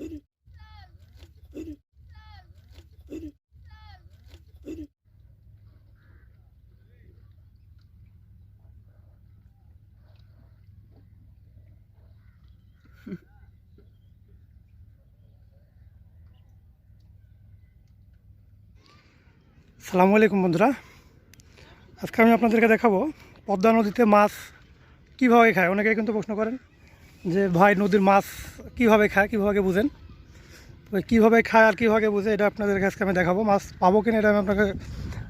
সালামু আলাইকুম বন্ধুরা। আজকে আমি আপনাদেরকে দেখাবো পদ্মা নদীতে মাছ কীভাবে খায়, অনেকেই কিন্তু প্রশ্ন করেন। যে ভাই নদীর মাছ কীভাবে খায়, কীভাবে বুঝেন? তো কীভাবে খায় আর কীভাবে বুঝে, এটা আপনাদের আজকে আমি দেখাবো। মাছ পাবো কিনা এটা আমি আপনাকে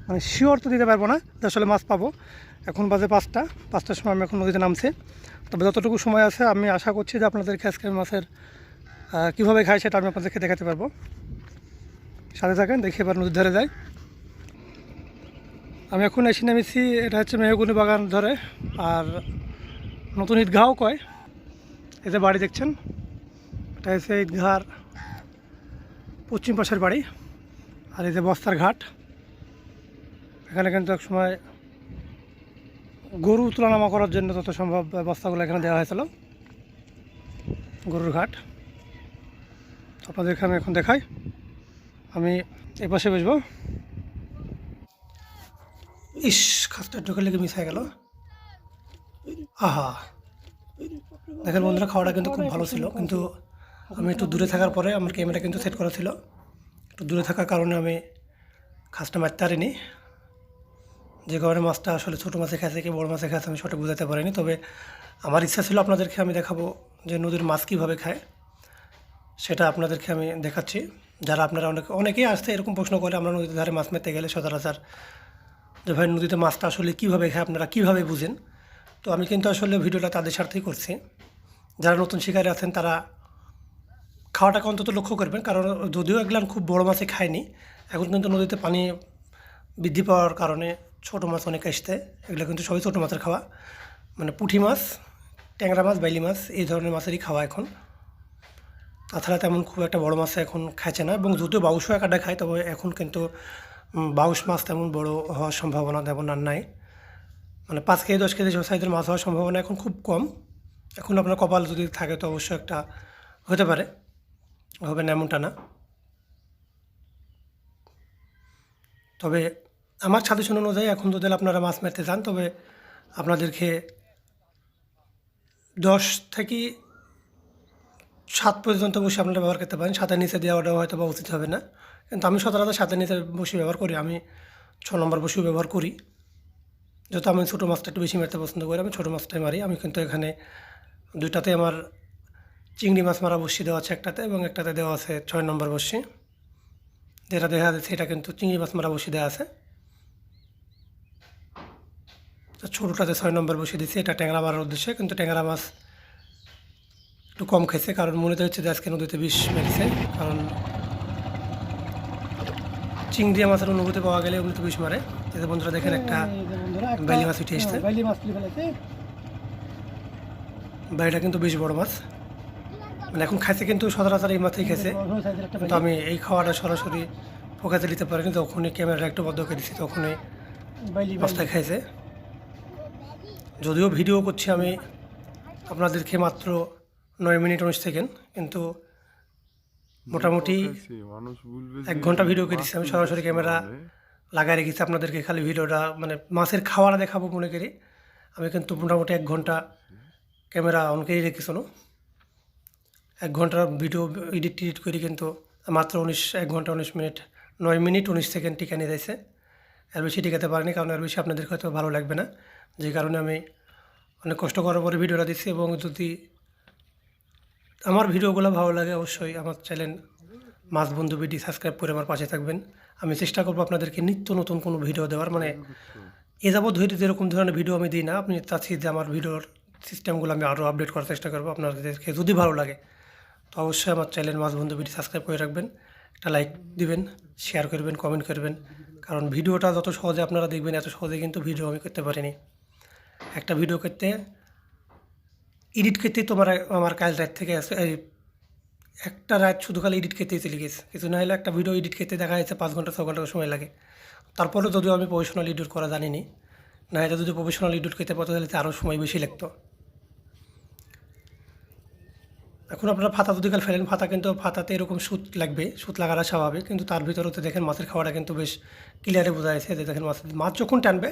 মানে শিওর তো দিতে পারব না যে আসলে মাছ পাবো। এখন বাজে পাঁচটা, পাঁচটার সময় আমি এখন নদীতে নামছি। তবে যতটুকু সময় আছে, আমি আশা করছি যে আপনাদের আজকে মাছের কীভাবে খায় সেটা আমি আপনাদেরকে দেখাতে পারব। সাথে থাকেন, দেখি এবার নদীর ধারে যাই। আমি এখন এসে নেমেছি, এটা হচ্ছে মেহগুনি বাগান ধরে। আর নতুন ঈদগাহও কয়। যে বাড়ি দেখছেন, এটা হচ্ছে ঈদগাহার পশ্চিম পাশের বাড়ি, আর যে বস্তার ঘাট। এখানে কিন্তু এক সময় গরু তুলনামা করার জন্য যত সম্ভব বস্তাগুলো এখানে দেওয়া হয়েছিল, গরুর ঘাট। আপনাদের এখানে এখন দেখাই, আমি এ পাশে বসবো। ইস খাসটা ঢোকে লেগে মিস গেল। আহা। দেখেন বন্ধুরা, খাওয়াটা কিন্তু খুব ভালো ছিল। কিন্তু আমি একটু দূরে থাকার পরে আমার ক্যামেরা কিন্তু সেট করা ছিল। একটু দূরে থাকার কারণে আমি খাসটা মারতে পারিনি। যে কারণে মাছটা আসলে ছোটো মাছে খাইছে কি বড় মাছে খাইছে আমি সঠিক বোঝাতে পারিনি। তবে আমার ইচ্ছা ছিল আপনাদেরকে আমি দেখাবো যে নদীর মাছ কীভাবে খায়। সেটা আপনাদেরকে আমি দেখাচ্ছি। যারা আপনারা অনেক, অনেকেই আসতে এরকম প্রশ্ন করে, আমরা নদীর ধারে মাছ মারতে গেলে সচরাচর যে ভাই নদীতে মাছটা আসলে কীভাবে খায়? আপনারা কীভাবে বুঝেন? তো আমি কিন্তু আসলে ভিডিওটা তাদের স্বার্থেই করছি। যারা নতুন শিকারী আছেন, তারা খাওয়াটাকে অন্তত লক্ষ্য করবেন। কারণ যদিও এগুলো খুব বড় মাছে খায়নি এখন কিন্তু নদীতে পানি বৃদ্ধি পাওয়ার কারণে ছোট মাছ অনেক আসতে। এগুলো কিন্তু সবই ছোটো মাছের খাওয়া। মানে পুঁটি মাছ, ট্যাংরা মাছ বাইলি মাছ, এই ধরনের মাছেরই খাওয়া এখন। তাছাড়া তেমন খুব একটা বড় মাছ এখন খাইছে না। এবং যদিও বাউসও একাটা খায়, তবে এখন কিন্তু বাউস মাছ তেমন বড় হওয়ার সম্ভাবনা তেমন আর নাই। মানে পাঁচ কেজি, দশ কেজি সাইজের মাছ হওয়ার সম্ভাবনা এখন খুব কম। এখন আপনার কপাল যদি থাকে তো অবশ্যই একটা হতে পারে। হবে না এমনটা না। তবে আমার সাজেশন অনুযায়ী এখন যদি আপনারা মাছ মারতে চান, তবে আপনাদেরকে দশ থেকে সাত পর্যন্ত বসে আপনারা ব্যবহার করতে পারেন। সাতের নিচে দেওয়াটাও হয়তো বা উচিত হবে না। কিন্তু আমি সচরাচর সাতের নিচে বসে ব্যবহার করি। আমি ছ নম্বর বসেও ব্যবহার করি। যেহেতু আমি ছোটো মাছটা একটু বেশি মারতে পছন্দ করি, আমি ছোটো মাছটাই মারি। আমি কিন্তু এখানে দুইটাতে আমার চিংড়ি মাছ মারা বসি দেওয়া আছে একটাতে এবং একটাতে দেওয়া আছে ছয় নম্বর বসি। যেটা দেখা যাচ্ছে এটা কিন্তু চিংড়ি মাছ মারা বসি দেওয়া আছে। ছোটোটাতে ছয় নম্বর বসিয়ে দিচ্ছি এটা ট্যাংরা মারার উদ্দেশ্যে। কিন্তু ট্যাংরা মাছ একটু কম খেয়েছে, কারণ মনে হচ্ছে যে আজকে নদীতে বিষ মেরেছে, কারণ চিংড়ি মাছের অনুভূতি পাওয়া গেলে ওগুলো তো বিষ মারে। এতে বন্ধুরা দেখেন একটা বাইলি মাছ উঠে এসছে। তুলে ফেলেছে। বাইটা কিন্তু বেশ বড় মাছ। মানে এখন খাইছে কিন্তু সচরাচর এই মাছই একটা কিন্তু আমি এই খাওয়াটা সরাসরি পোকাতে দিতে পারিনি তখনই ক্যামেরা একটু বদ্ধ করে দিচ্ছি তখনই মাছটা খাইছে। যদিও ভিডিও করছি আমি আপনাদেরকে মাত্র নয় মিনিট উনিশ সেকেন্ড কিন্তু মোটামুটি এক ঘণ্টা ভিডিও করেছি আমি সরাসরি ক্যামেরা লাগাই রেখেছি আপনাদেরকে খালি ভিডিওটা মানে মাছের খাওয়াটা দেখাবো মনে করি। আমি কিন্তু মোটামুটি এক ঘণ্টা ক্যামেরা অন করেই রেখেছিল এক ঘণ্টার ভিডিও এডিট টিডিট করি কিন্তু মাত্র উনিশ এক ঘণ্টা উনিশ মিনিট নয় মিনিট উনিশ সেকেন্ড টিকা নিয়ে যাইছে। এর বেশি টিকাতে পারিনি কারণ এর বেশি আপনাদের হয়তো ভালো লাগবে না। যে কারণে আমি অনেক কষ্ট করার পরে ভিডিওটা দিচ্ছি এবং যদি আমার ভিডিওগুলো ভালো লাগে অবশ্যই আমার চ্যানেল মাছ বন্ধু বিডি সাবস্ক্রাইব করে আমার পাশে থাকবেন। আমি চেষ্টা করব আপনাদেরকে নিত্য নতুন কোনো ভিডিও দেওয়ার মানে এ যাবৎ হইতে যেরকম ধরনের ভিডিও আমি দিই না, আপনি চাচ্ছি যে আমার ভিডিওর সিস্টেমগুলো আমি আরও আপডেট করার চেষ্টা করব আপনাদেরকে যদি ভালো লাগে। তো অবশ্যই আমার চ্যানেল মাছ বন্ধু বিডি সাবস্ক্রাইব করে রাখবেন, একটা লাইক দিবেন শেয়ার করবেন কমেন্ট করবেন, কারণ ভিডিওটা যত সহজে আপনারা দেখবেন, এত সহজে কিন্তু ভিডিও আমি করতে পারিনি। একটা ভিডিও করতে এডিট করতেই তোমার, আমার কাল রাত থেকে একটা রাত শুধু খালি এডিট করতেই চলে গেছে। কিছু না হলে একটা ভিডিও এডিট খেতে দেখা যাচ্ছে, পাঁচ ঘণ্টা ছ ঘণ্টা সময় লাগে। তারপরেও যদিও আমি প্রফেশনাল এডিট করা জানিনি, না এটা যদি প্রফেশনাল এডিট খেতে পারতো তাহলে আরও সময় বেশি লাগতো। এখন আপনারা ফাতা যদি কাল ফেলেন ফাতা কিন্তু ফাতাতে এরকম সুত লাগবে সুত লাগাটা স্বাভাবিক। কিন্তু তার ভিতরে তো দেখেন মাছের খাওয়াটা কিন্তু বেশ ক্লিয়ারে বোঝা যাচ্ছে যে দেখেন মাছ মাছ যখন টানবে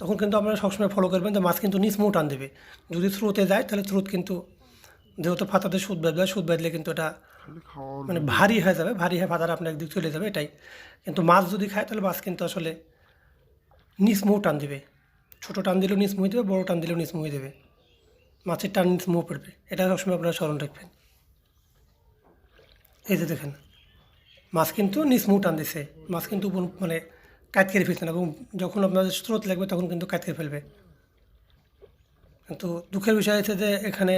তখন কিন্তু আপনারা সবসময় ফলো করবেন যে মাছ কিন্তু নিচ মুখ টান দেবে। যদি স্রোতে যায় তাহলে স্রোত কিন্তু যেহেতু ফাতাতে সুদ বেঁধবে সুদ বেঁধলে কিন্তু এটা মানে ভারী হয়ে যাবে ভারী হয়ে ফাতাটা আপনার একদিক চলে যাবে এটাই। কিন্তু মাছ যদি খায় তাহলে মাছ কিন্তু আসলে নিচ মুখ টান দেবে। ছোটো টান দিলেও নিচ মুহি দেবে বড়ো টান দিলেও নিচ মুহি দেবে। মাছের টান মুহ পড়বে। এটা সবসময় আপনারা স্মরণ রাখবেন। এই যে দেখেন, মাছ কিন্তু নিচ মুহ টান দিছে। মাছ কিন্তু মানে কাট কেড়ে ফেলছে না, এবং যখন আপনাদের স্রোত লাগবে তখন কিন্তু কাট কেড়ে ফেলবে। কিন্তু দুঃখের বিষয় হচ্ছে যে এখানে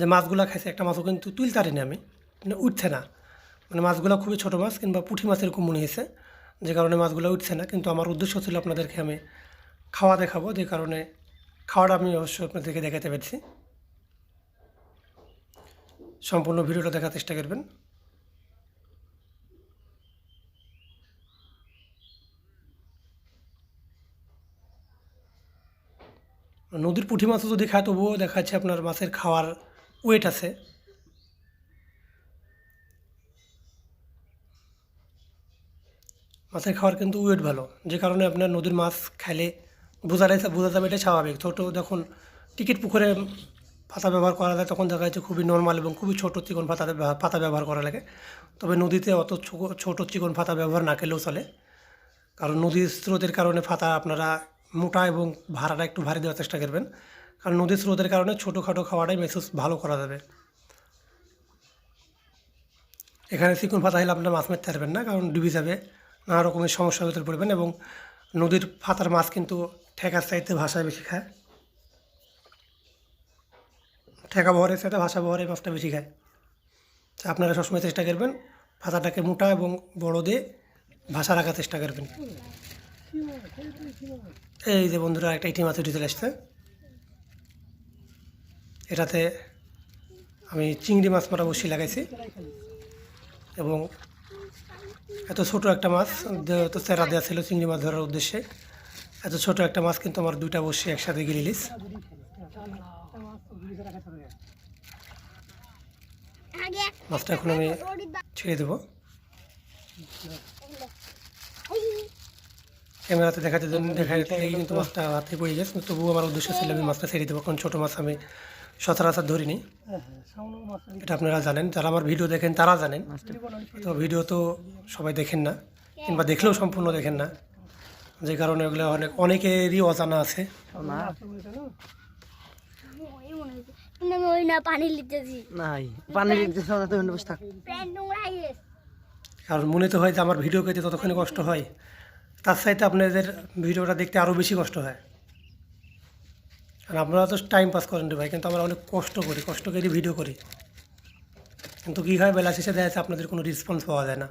যে মাছগুলো খাইছে, একটা মাছও কিন্তু তুলতারিনি আমি। মানে উঠছে না। মানে মাছগুলো খুবই ছোটো মাছ কিংবা পুঁটি মাছ এরকম মনে হয়েছে, যে কারণে মাছগুলো উঠছে না। কিন্তু আমার উদ্দেশ্য ছিল আপনাদেরকে আমি খাওয়া দেখাবো, যে কারণে খাওয়াটা আমি অবশ্যই আপনাদেরকে দেখাতে পেরেছি। সম্পূর্ণ ভিডিওটা দেখার চেষ্টা করবেন। নদীর পুঁটি মাছও যদি খায়, তবুও দেখা যাচ্ছে আপনার মাছের খাওয়ার ওয়েট আছে। মাছের খাওয়ার কিন্তু ওয়েট ভালো। যে কারণে আপনার নদীর মাছ খাইলে বোঝা বোঝা যাবে এটা স্বাভাবিক। ছোটো যখন টিকিট পুকুরে পাতা ব্যবহার করা যায়, তখন দেখা যাচ্ছে খুবই নর্মাল এবং খুবই ছোটো চিকন পাতা পাতা ব্যবহার করা লাগে। তবে নদীতে অত ছোটো চিকন পাতা ব্যবহার না করলেও চলে। কারণ নদীর স্রোতের কারণে ফাতা আপনারা মোটা এবং ভাড়াটা একটু ভারী দেওয়ার চেষ্টা করবেন। কারণ নদীর স্রোতের কারণে ছোটোখাটো খাওয়াটাই মেসেজ ভালো করা যাবে। এখানে চিকন ফাতা হলে আপনারা মাছ মারতে পারবেন না, কারণ ডুবে যাবে, নানা রকমের সমস্যার ভিতরে পড়বেন এবং নদীর ফাতার মাছ কিন্তু ঠেকার চাইতে ভাষা বেশি খায়। ঠেকা বহরের সাথে ভাষা বহরের মাছটা বেশি খায়। আপনারা সবসময় চেষ্টা করবেন ভাষাটাকে মোটা এবং বড় দিয়ে ভাষা রাখার চেষ্টা করবেন। এই যে বন্ধুরা, একটা ইটি মাছ উঠে চলে আসছে। এটাতে আমি চিংড়ি মাছ মারা বসি লাগাইছি। এবং এত ছোট একটা মাছ, তো চেরা দেওয়া ছিল চিংড়ি মাছ ধরার উদ্দেশ্যে। এত ছোট একটা মাছ কিন্তু আমার দুইটা বসে একসাথে গিরিলিস আগে মাছটা এখন আমি ছেড়ে দেবো। ক্যামেরাতে দেখাতে দেখা এই কিন্তু মাছটা হাতে পড়ে গেছে। তবুও আমার উদ্দেশ্য ছিল আমি মাছটা ছেড়ে দেবো। কারণ ছোটো মাছ আমি সচরাচর ধরিনি। এটা আপনারা জানেন। যারা আমার ভিডিও দেখেন তারা জানেন। তো ভিডিও তো সবাই দেখেন না কিংবা দেখলেও সম্পূর্ণ দেখেন না। যে কারণে ওগুলো অনেক অনেকেরই অজানা আছে। কারণ মনে তো হয় যে আমার ভিডিও করতে ততক্ষণই কষ্ট হয়। তার সাথে আপনাদের ভিডিওটা দেখতে আরও বেশি কষ্ট হয়। আর আপনারা তো টাইম পাস করেন রে ভাই কিন্তু আমরা অনেক কষ্ট করি কষ্ট করে ভিডিও করি। কিন্তু কী হয় বেলা শেষে দেখা যাচ্ছে আপনাদের কোনো রেসপন্স পাওয়া যায় না।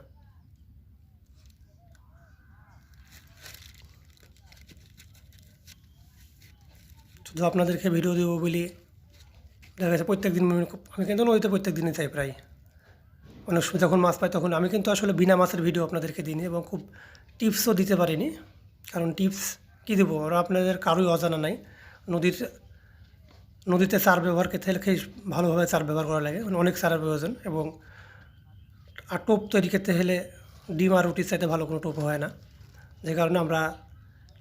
শুধু আপনাদেরকে ভিডিও দেবো বলি দেখা যাচ্ছে প্রত্যেক দিন আমি কিন্তু নদীতে প্রত্যেক দিনই চাই প্রায়। অনেক সময় যখন মাছ পাই তখন আমি কিন্তু আসলে বিনা মাছের ভিডিও আপনাদেরকে দিইনি এবং খুব টিপসও দিতে পারিনি। কারণ টিপস কী দেবো? ওরা আপনাদের কারোই অজানা নাই। নদীর নদীতে চার ব্যবহার করতে খেয়ে ভালোভাবে চার ব্যবহার করা লাগে। মানে অনেক চারের প্রয়োজন এবং আর টোপ তৈরি করতে হলে ডিম আর রুটির চাইতে ভালো কোনো টোপ হয় না। যে কারণে আমরা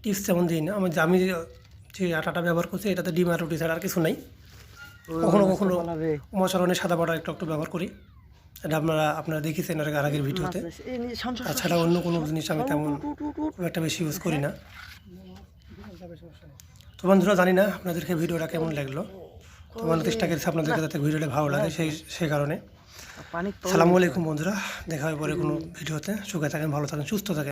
টিপস তেমন দিই না আমি আমি যে আটাটা ব্যবহার করছি এটাতে ডিম আর রুটি ছাড়া আর কিছু নাই। কখনো কখনো মশারণে সাদা বাটা একটু একটু ব্যবহার করি। এটা আপনারা আপনারা দেখেছেন আর আগে আগের ভিডিওতে। তাছাড়া অন্য কোনো জিনিস আমি তেমন খুব একটা বেশি ইউজ করি না। তো বন্ধুরা জানি না আপনাদেরকে ভিডিওটা কেমন লাগল। তো চেষ্টা করেছি আপনাদেরকে যাতে ভিডিওটা ভালো লাগে সেই সেই কারণে। সালামু আলাইকুম বন্ধুরা দেখা হবে পরে কোনো ভিডিওতে। সুখে থাকেন ভালো থাকেন সুস্থ থাকেন।